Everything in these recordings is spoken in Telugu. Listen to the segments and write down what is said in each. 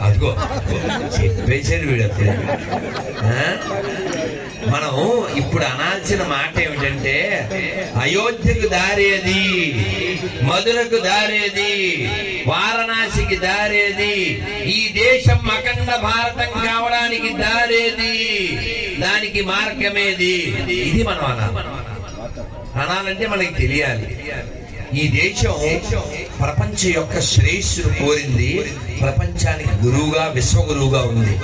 అదిగో చెప్పేశాడు వీడు మనం ఇప్పుడు అనాల్సిన మాట ఏమిటంటే అయోధ్యకు దారేది మధురకు దారేది వారణాసికి దారేది ఈ దేశం అఖండ భారతం కావడానికి దారేది దానికి మార్గమేది. ఇది మనం అనాలి. అనాలంటే మనకి తెలియాలి. ఈ దేశం ప్రపంచ యొక్క శ్రేయస్సును కోరింది ప్రపంచానికి గురువుగా విశ్వగురువుగా ఉంది.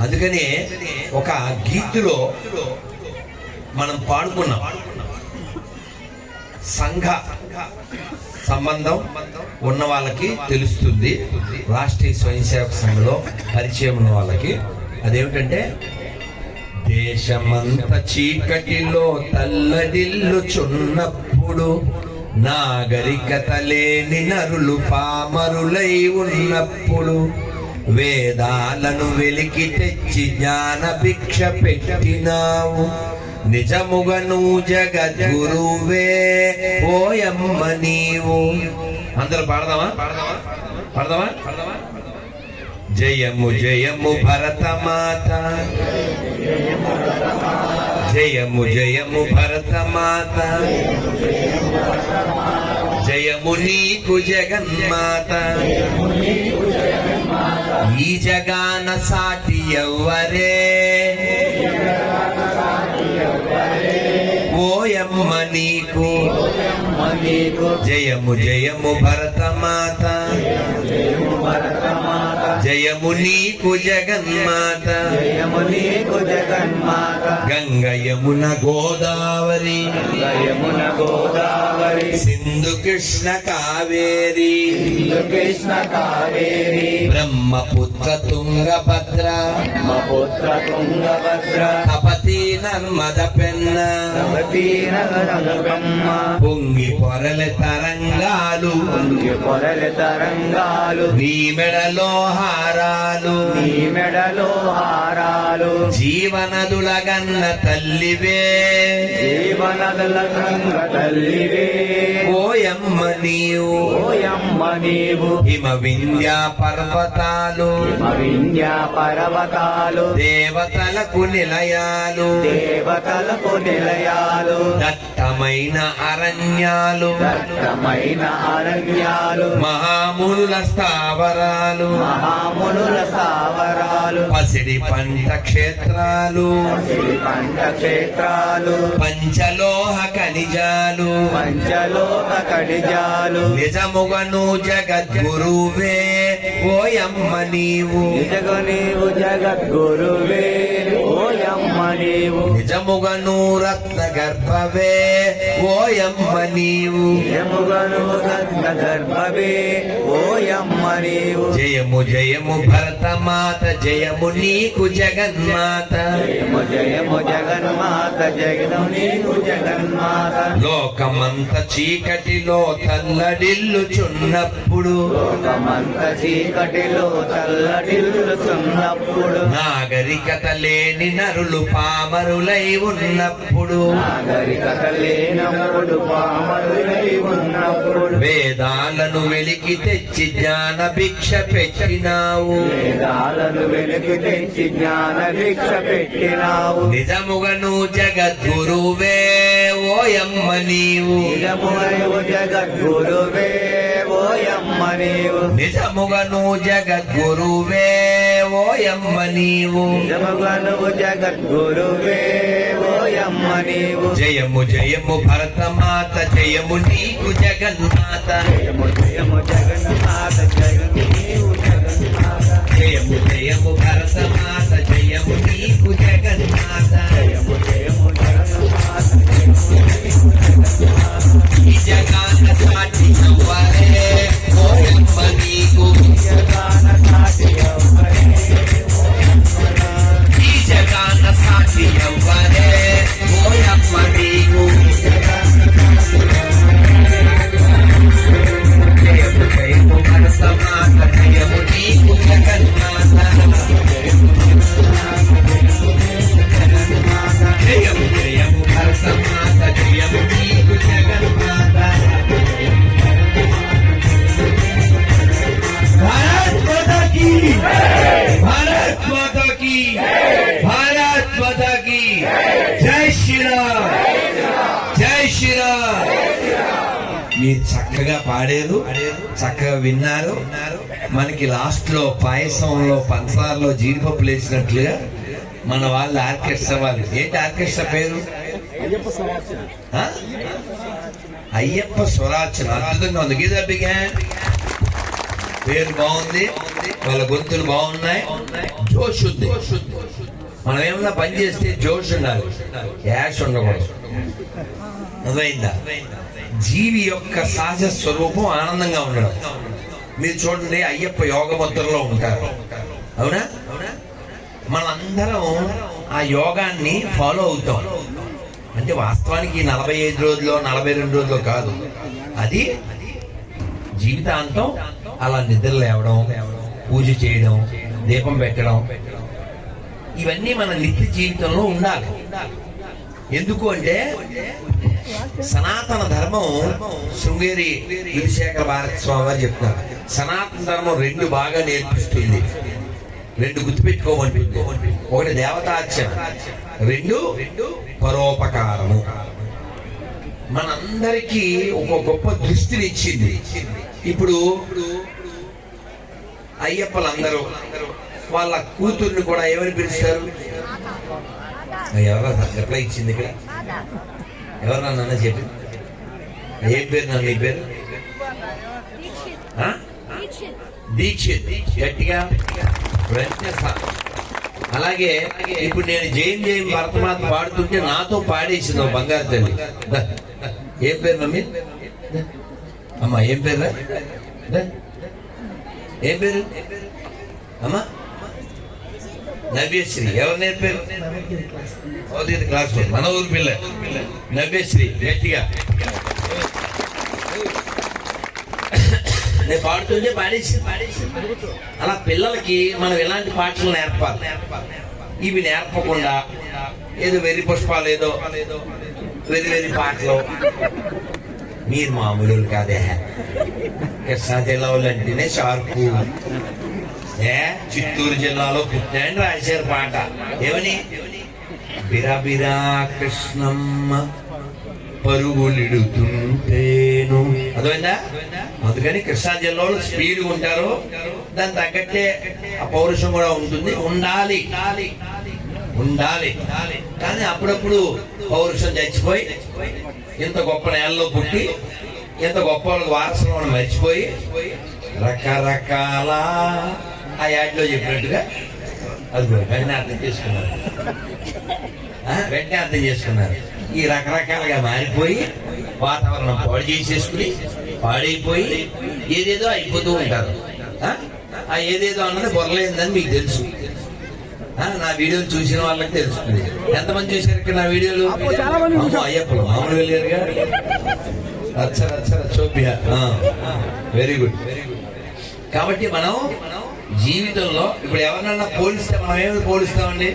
అందుకనే ఒక గీతులో మనం పాడుకున్నాం. సంఘ సంబంధం ఉన్న వాళ్ళకి తెలుస్తుంది. రాష్ట్రీయ స్వయం సేవక సంఘంలో పరిచయం ఉన్న వాళ్ళకి. అదేమిటంటే దేశమంత చీకటిలో తల్లడిల్లుచున్నప్పుడు నాగరికత లేని నరులు పామరులై ఉన్నప్పుడు వేదాలను వెలికి తెచ్చి జ్ఞాన భిక్ష పెట్టినావు నిజముగను జగద్గురువే ఓయమ్మ నీవు. అందరూ పాడదామా? పాడదామా? జయము జయము భరతమాత. జయము జయము భరతమాత. జయము నీకు జగన్మాత. ఈ జగాన సాటి ఎవ్వరే. ఓయమ్మ నీకు. జయము జయము భరతమాత. జయము నీకు జగన్మాత. యమునీకు జగన్మాత. గంగ యమున గోదావరి. యమున గోదావరి. సింధు కృష్ణ కావేరి సింధు కృష్ణ కావేరి బ్రహ్మపుత్ర తుంగభద్ర బ్రహ్మపుత్ర తుంగభద్ర తపతి నర్మద పెన్న నగర బ్రహ్మ పొంగి పొరల తరంగాలు పొంగి పొరల తరంగాలు నీ మెడలో హారాలు నీ మెడలో హారాలు జీవనదుల గన్న తల్లివే జీవనదుల గంగ తల్లివే ఓయమ్మ నీవు. ఓయమ్మ నీవు. హిమ వింధ్య పర్వతాలు. వింధ్య పర్వతాలు. దేవతలకు నిలయాలు. దేవతలకు నిలయాలు. దట్టమైన అరణ్యాలు. దట్టమైన అరణ్యాలు. మహామునుల స్థావరాలు. మహామునుల స్థావరాలు. పసిడి పంట క్షేత్రాలు. సిరి పంట క్షేత్రాలు. పంచలోహ ఖనిజాలు. పంచలోక కడిజాలు నిజముగను జగద్గురువే ఓయమ్మ నీవు. నిజగు నీవు జగద్గురువే ఓయమ్మ నీవు. నిజముగను రత్న గర్భవే ఓయమ్మ నీవు. నిజముగను రత్న గర్భవే ఓయమ్మ నీవు. జయము జయము భరతమాత జయము నీకు జగన్మాత. జయము జయము లోకమంత చీకటిలో తల్లడిల్లుచున్నప్పుడు లోకమంత చీకటిలో చల్లడిల్లుతున్నప్పుడు నాగరికత లేని నరులు పామరులై ఉన్నప్పుడు. నాగరికత లేనప్పుడు పామరులై ఉన్నప్పుడు. వేదాలను వెలికి తెచ్చి జ్ఞాన భిక్ష పెట్టినావు. వేదాలను వెలికి తెచ్చి జ్ఞాన భిక్ష పెట్టినావు. నిజముగను జగద్గురువే ఓయమ్మ నీవు. నిజముగను జగద్గురువే ఓయమ్మ నీవు. నిజముగను జగద్గురువే ఓయమ్మ నీవు. నిజముగను జగద్గురువే ఓయమ్మ నీవు. జయము జయము భరతమాత జయము నీకు జగన్మాత జయము జయము జగన్మాత జగన్ నీవు జయము జయము భరతమాత జయము మనకి లాస్ట్లో పాయసంలో పంచదారలో జీడిపప్పు లేచినట్లుగా మన వాళ్ళు ఆర్కెస్ట్రా వాళ్ళు. ఏంటి ఆర్కెస్ట్రా పేరు? అయ్యప్ప స్వరాచన అద్భుతంగా ఉంది. గీత బిగా. పేరు బాగుంది. వాళ్ళ గొంతులు బాగున్నాయి. జోష్ ఉంది. మనం ఏమన్నా పని చేస్తే జోష్ ఉండాలి. యాష్ ఉండకూడదు. అర్థమైందా? జీవి యొక్క సహజ స్వరూపం ఆనందంగా ఉండడం. మీరు చూడండి అయ్యప్ప యోగ ముద్రలో ఉంటారు. అవునా? మనందరం ఆ యోగాన్ని ఫాలో అవుతాం. అంటే వాస్తవానికి నలభై ఐదు రోజుల్లో నలభై రెండు రోజుల్లో కాదు. అది జీవితాంతం అలా నిద్ర లేవడం పూజ చేయడం దీపం పెట్టడం ఇవన్నీ మన నిత్య జీవితంలో ఉండాలి. ఎందుకు అంటే సనాతన ధర్మం శృంగేరి గురిశేఖర భారత స్వామి వారు చెప్తున్నారు. సనాతన ధర్మం రెండు బాగా నేర్పిస్తుంది. రెండు గుర్తుపెట్టుకోమంటుంది. ఒకటి దేవతార్చన రెండు పరోపకారము. మనందరికీ ఒక గొప్ప దృష్టిని ఇచ్చింది. ఇప్పుడు అయ్యప్పలందరూ వాళ్ళ కూతుర్ని కూడా ఏమని పిలుస్తారు? ఎవరో? ఎట్లా ఇచ్చింది ఇక్కడ. ఎవరు నన్ను చెప్పి. ఏం పేరు నన్ను నీ పేరు? దీక్షిత్. గట్టిగా. వెంటనే అలాగే ఇప్పుడు నేను జయం జయం భరతమాత పాడుతుంటే నాతో పాడేసింది బంగారు తల్లి. ఏ ఏం పేరు మమ్మీ? అమ్మా ఏం పేరు ఏం పేరు? అమ్మా నవ్యశ్రీ ఎవరు నేర్పారు భౌతిక క్లాస్ రూమ్. మన ఊరు పిల్ల. నవ్యశ్రీ గట్టిగా. నేను పాడుతుంటే పాడేసి పాడేసి. అలా పిల్లలకి మనం ఎలాంటి పాటలు నేర్పాలి? ఇవి నేర్పకుండా ఏదో వెర్రి పుష్పాలు ఏదో వెర్రి వెర్రి పాటలు. మీరు మామూలు కాదే. కృష్ణా జిల్లా వాళ్ళు అంటేనే షార్పు ఏ? చిత్తూరు జిల్లాలో పుట్టాడు రాశారు పాట ఏమని? బిరబిరా కృష్ణమ్మ పరుగులిడుతుంటేను. అర్థమైందా? అందుకని కృష్ణా జిల్లాలో స్పీడ్ ఉంటారు. దాని తగ్గట్టే ఆ పౌరుషం కూడా ఉంటుంది. ఉండాలి. ఉండాలి. కానీ అప్పుడప్పుడు పౌరుషం చచ్చిపోయి ఇంత గొప్ప నేలలో పుట్టి ఇంత గొప్ప వాళ్ళకి మర్చిపోయి రకరకాల ఆ యాడ్లో చెప్పినట్టుగా అది వెంటనే అర్థం చేసుకున్నారు. వెంటనే అర్థం చేసుకున్నారు. ఈ రకరకాలుగా మారిపోయి వాతావరణం పాడు చేసేసుకుని పాడైపోయి ఏదేదో అయిపోతూ ఉంటారు. ఆ? ఏదేదో అన్నది బొరలేదని మీకు తెలుసు. నా వీడియోలు చూసిన వాళ్ళకి తెలుస్తుంది. ఎంతమంది చూశారు ఇక్కడ నా వీడియోలు? అయ్యప్పలు మామూలు వెళ్ళారుగా రచ్చ రచ్చ రచ్చోప్య వెరీ గుడ్ వెరీ గుడ్ కాబట్టి మనం జీవితంలో ఇప్పుడు ఎవరినన్నా పోలిస్తే మనం ఏమి పోలిస్తామండి?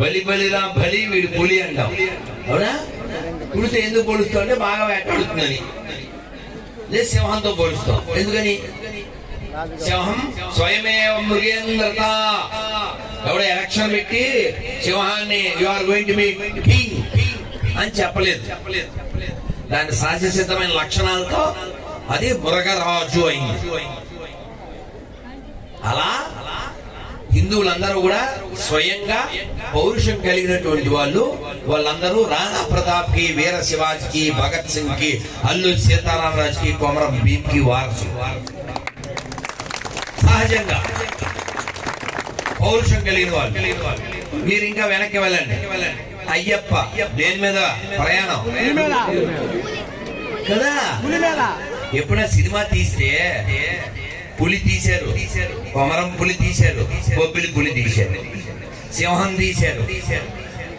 బలి బలిరా బలి వీడు పులి అంటాం. అవునా? పుడితే ఎందుకు పోలుస్తాం అంటే బాగా వేటాడుతుందని. లేదు సింహంతో పోలుస్తాం. ఎందుకని? సింహం స్వయమేవ మృగేంద్రత ఎవడో ఎలక్షన్ పెట్టి సింహాన్ని you are going to be king అని చెప్పలేదు. చెప్పలేదు దాని సహజసిద్ధమైన లక్షణాలతో అది మృగరాజు అయింది. అలా హిందువులందరూ కూడా స్వయంగా పౌరుషం కలిగినటువంటి వాళ్ళు వాళ్ళందరూ రాణా ప్రతాప్కి వీర శివాజీకి భగత్ సింగ్కి అల్లు సీతారామరాజుకి కొమరం భీమ్కి వారసు సహజంగా పౌరుషం కలిగిన వాళ్ళు. మీరు ఇంకా వెనక్కి వెళ్ళండి. అయ్యప్ప దేని మీద ప్రయాణం. కదా? ఎప్పుడైనా సినిమా తీస్తే పులి తీశారు కొమరం పులి తీశారు బొబ్బిలి పులి తీశారు సింహం తీశారు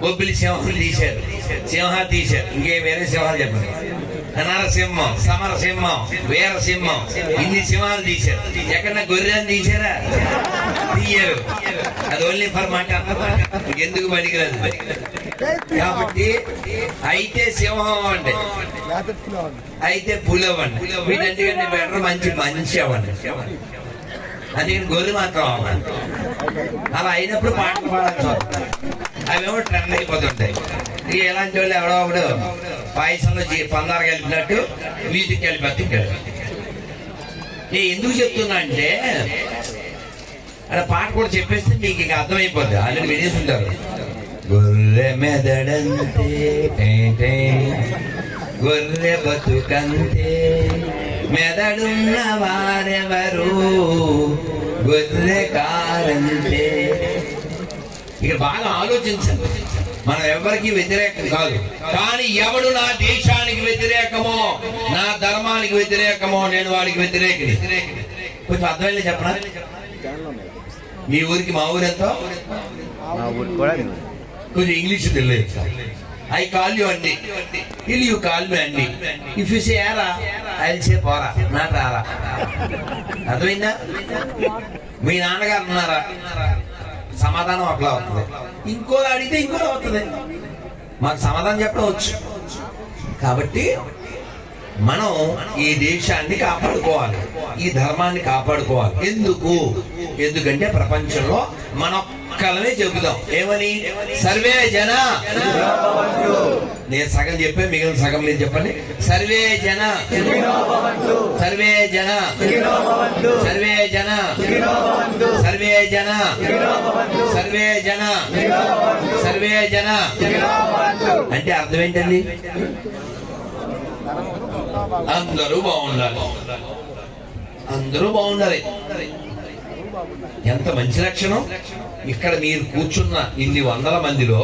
బొబ్బిలి సింహం తీశారు సింహ తీశారు. ఇంకే వేరే సింహాలు చెప్పండి. నరసింహం సమరసింహం వీరసింహం ఇన్ని సింహాలు తీశారు. ఎక్కడ గొర్రెని తీశారా? తీయరు. అది ఓన్లీ ఫర్ మాట ఎందుకు పనికిరాదు. కాబట్టి అయితే సింహం అండి. అయితే పులి అవ్వండి వీటన్నిటికంటే బెటర్ మంచి మంచి అవ్వండి అందుకని గొర్రె మాత్రం అవ్వండి అలా అయినప్పుడు పాటలు పాడాల్సి అవేమో ట్రెండ్ అయిపోతుంటాయి. ఇక ఎలాంటి వాళ్ళు ఎవడో ఒకడు పాయసంలో పందాలు పందారు కలిపినట్టు మ్యూజిక్ కలిపి నేను ఎందుకు చెప్తున్నా అంటే అక్కడ పాట కూడా చెప్పేస్తే మీకు ఇక అర్థమైపోద్ది. ఆల్రెడీ వినేసి ఉంటారు. గొర్రె మెదడంతే టే గొర్రె బతుకంతే మెదడున్న వారెవరు? గొర్రె కారంతే. ఇక బాగా ఆలోచించండి. మనం ఎవరికి వ్యతిరేకం కాదు. కానీ ఎవడు నా దేశానికి వ్యతిరేకమో నా ధర్మానికి వ్యతిరేకమో నేను వాడికి వ్యతిరేకిని. కొంచెం అర్థమైంది చెప్పనా? మీ ఊరికి మా ఊరు ఎంతో? ఊరు కూడా కొంచెం ఇంగ్లీష్ తెలియదు. ఐ కాల్ యూ అండి ఇల్ యూ కాల్ మీ అండి ఇఫ్ యూ సే ఏరా ఐ సే పోరా నా రారా అర్థమైందా? మీ నాన్నగారు ఉన్నారా? సమాధానం అట్లా అవుతుంది ఇంకో అడిగితే ఇంకోలా అవుతుంది మాకు సమాధానం చెప్పడం వచ్చు కాబట్టి మనం ఈ దేశాన్ని కాపాడుకోవాలి. ఈ ధర్మాన్ని కాపాడుకోవాలి. ఎందుకు? ఎందుకంటే ప్రపంచంలో మన ఒక్కలమే చెబుతాం ఏమని? సర్వే జన. నేను సగం చెప్పే మిగిలిన సగం లేదు చెప్పండి. సర్వే జన. సర్వే జన. సర్వే జన. సర్వే జన. సర్వే జన. సర్వే జన. అంటే అర్థం ఏంటండి? అందరూ బాగుండాలి. అందరూ బాగుండాలి. ఎంత మంచి లక్షణం? ఇక్కడ మీరు కూర్చున్న ఇన్ని వందల మందిలో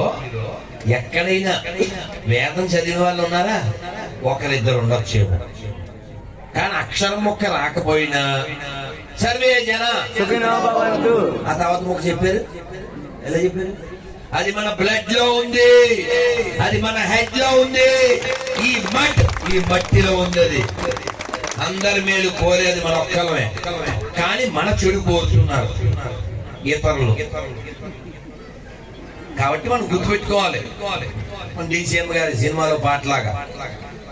ఎక్కడైనా వేదం చదివిన వాళ్ళు ఉన్నారా? ఒకరిద్దరు ఉండొచ్చేమో. కానీ అక్షరం మొక్క రాకపోయినా సర్వే జన ఆ తర్వాత మొక్క చెప్పారు? ఎలా చెప్పారు? అది మన బ్లడ్లో ఉంది. అది మన హెడ్లో ఉంది. ఈ మట్ ఈ మట్టిలో ఉంది అది. అందరి మేలు కోరేది మన ఒక్కలమే కానీ మన చెడు కోరుతున్నారు. ఇతరులు కాబట్టి మనం గుర్తుపెట్టుకోవాలి మన డిసిఎం గారి సినిమాలో పాటలాగా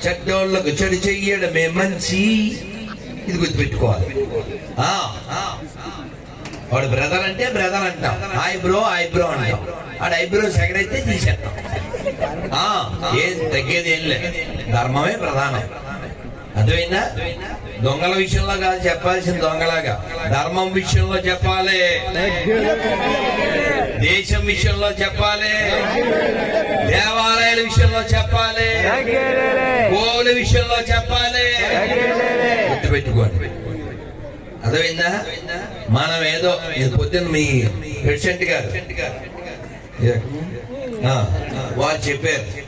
చెడ్డోళ్ళకు చెడు చెయ్యడమే మంచి. ఇది గుర్తుపెట్టుకోవాలి ఆ, ఆ. వాడు బ్రదర్ అంటే బ్రదర్ అంటాం. ఐబ్రో ఐబ్రో అంటాం. వాడు ఐబ్రో సెకండ్ అయితే తీసేస్తాం. ఆ, ఏం తగ్గేది ఏం లేదు. ధర్మమే ప్రధానం. అర్థమైందా? దొంగల విషయంలో కాదు చెప్పాల్సిన దొంగలాగా. ధర్మం విషయంలో చెప్పాలి. దేశం విషయంలో చెప్పాలి. దేవాలయాల విషయంలో చెప్పాలి. గోవుల విషయంలో చెప్పాలి. గుర్తుపెట్టుకోండి. అర్థమైందా? మనం ఏదో ఇది పొద్దున్న మీ ప్రెసిడెంట్ గారు. వారు చెప్పారు.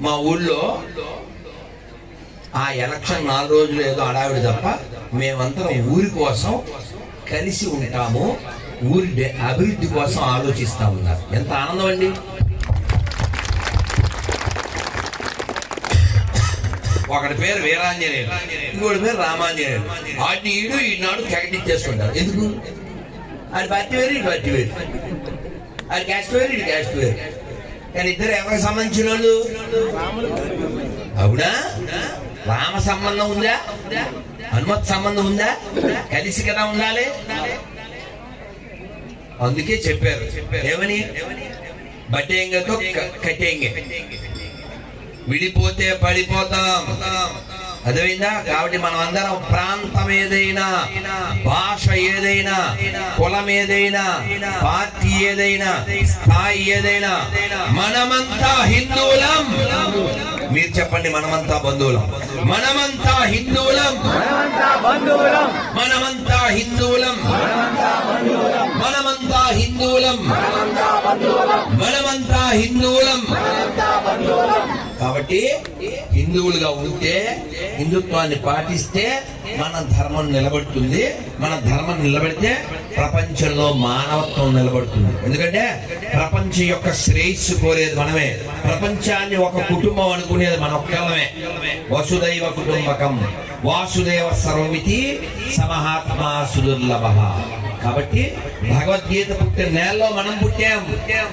మా ఊళ్ళో ఆ ఎలక్షన్ నాలుగు రోజులు ఏదో అడావిడి తప్ప మేమంతా ఊరి కోసం కలిసి ఉంటాము ఊరి అభివృద్ధి కోసం ఆలోచిస్తా ఉన్నారు. ఎంత ఆనందం అండి? ఒకటి పేరు వీరాంజనేయుడు ఇంకోటి పేరు రామాంజనేయుడు వాటిని ఈడు ఈనాడు తెగటిచ్చేసుకుంటారు ఎందుకు? అది బట్టి వేరు ఇటు బట్టి వేరు. అది క్యాస్ట్ వేరు ఇటు క్యాస్ట్ వేరు. కానీ ఇద్దరు ఎవరికి సంబంధించిన వాళ్ళు? అవునా? రామ సంబంధం ఉందా? హనుమత్ సంబంధం ఉందా? కలిసి కదా ఉండాలి? అందుకే చెప్పారు. ఏమని? బట్టేంగతో క- కట్టేంగే. విడిపోతే పడిపోతాం. అర్థమైందా కాబట్టి మనం అందరం ప్రాంతం ఏదైనా భాష ఏదైనా కులం ఏదైనా పార్టీ ఏదైనా స్థాయి ఏదైనా మనమంతా హిందువులం. మీరు చెప్పండి మనమంతా బంధువులం. మనమంతా హిందువులం. మనమంతా బంధువులం మనమంతా హిందువులం. మనమంతా హిందువులం. మనమంతా హిందువులం. కాబట్టి హిందువులుగా ఉంటే హిందుత్వాన్ని పాటిస్తే మన ధర్మం నిలబడుతుంది. మన ధర్మం నిలబడితే ప్రపంచంలో మానవత్వం నిలబడుతుంది. ఎందుకంటే ప్రపంచం యొక్క శ్రేయస్సు కోరేది మనమే. ప్రపంచాన్ని ఒక కుటుంబం అనుకునేది మన ఒక్కలమే వసుదైవ కుటుంబకం. వాసుదేవ సర్వమితి సమహాత్మా సుదుర్లభ. కాబట్టి భగవద్గీత పుట్టిన నేలలో మనం పుట్టాం.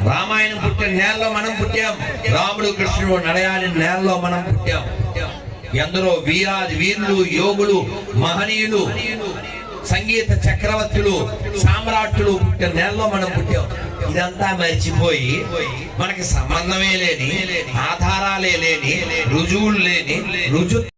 రామాయణం పుట్టిన నేలలో మనం పుట్టాం. రాముడు కృష్ణుడు నడయాడిన నేలలో మనం పుట్టాం. ఎందరో వీరాది వీరులు యోగులు మహనీయులు సంగీత చక్రవర్తులు సామ్రాట్లు పుట్టిన నేలలో మనం పుట్టాం. ఇదంతా మర్చిపోయి మనకి సంబంధమే లేని ఆధారాలే లేని రుజువులు లేని రుజు